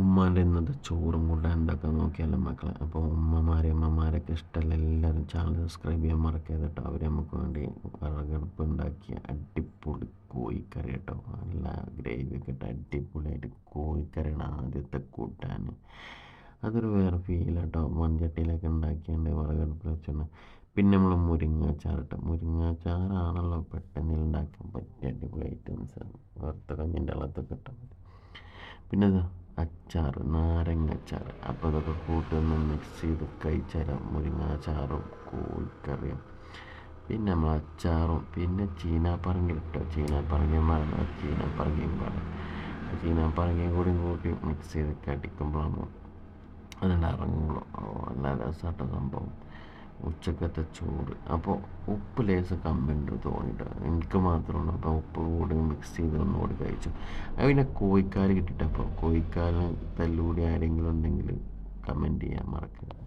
ഉമ്മാന്റെ ഇന്നത്തെ ചോറും കൂടെ ഉണ്ടാക്കാൻ നോക്കിയാലും മക്കളെ? അപ്പോൾ ഉമ്മമാരെ അമ്മമാരൊക്കെ ഇഷ്ടമല്ല എല്ലാവരും ചാനൽ സബ്സ്ക്രൈബ് ചെയ്യാൻ മറക്കരുത് കേട്ടോ. അവർ നമുക്ക് വേണ്ടി വിറകടുപ്പ് ഉണ്ടാക്കിയ അടിപൊളി കോഴിക്കറി കേട്ടോ. നല്ല ഗ്രേവി ഒക്കെ ഇട്ട് അടിപൊളിയായിട്ട് കോഴിക്കറിയാണ് ആദ്യത്തെ കൂട്ടാൻ. അതൊരു വേറെ ഫീലാട്ടോ മൺചട്ടിയിലൊക്കെ ഉണ്ടാക്കിയാണ്ട് വിറകടുപ്പിൽ വെച്ചുകൊണ്ട് പിന്നെ നമ്മൾ മുരിങ്ങാച്ചാർ കേട്ടോ മുരിങ്ങാച്ചാറാണല്ലോ പെട്ടെന്ന് ഉണ്ടാക്കാൻ പറ്റിയ അടിപൊളി ഐറ്റംസ് വറുത്ത കഞ്ഞിന്റെ വെള്ളത്തൊക്കെ ഇട്ടാൽ മതി. പിന്നെ അച്ചാർ നാരങ്ങ അച്ചാർ അപ്പോൾ ഇതൊക്കെ കൂട്ടൊന്ന് മിക്സ് ചെയ്ത് കഴിച്ചാൽ മുരിങ്ങാച്ചാറും കോഴിക്കറിയും. പിന്നെ നമ്മൾ അച്ചാറും പിന്നെ ചീനാപ്പറങ്കി ഇട്ടോ? ചീനാപ്പറങ്കിയും വേണം ചീനാപ്പറങ്കിയും പാടും. ചീനാപ്പറങ്കിയും കൂടി കൂട്ടി മിക്സ് ചെയ്ത് കടിക്കുമ്പോഴാണ് അതുകൊണ്ട് ഇറങ്ങുള്ളൂ. നല്ല രസമായിട്ട് സംഭവം. ഉച്ചക്കത്തെ ചോറ്. അപ്പോൾ ഉപ്പ് ലേസ് കമ്മിണ്ട് തോന്നിയിട്ട് എനിക്ക് മാത്രമാണ്. അപ്പോൾ ഉപ്പ് കൂടി മിക്സ് ചെയ്ത് ഒന്നുകൂടി കഴിച്ചു. അത് പിന്നെ കോഴിക്കാൽ കിട്ടിയിട്ട് അപ്പോൾ കോഴിക്കാലിന് തല്ലുകൂടി ആരെങ്കിലും ഉണ്ടെങ്കിൽ കമന്റ് ചെയ്യാൻ മറക്കരുത്.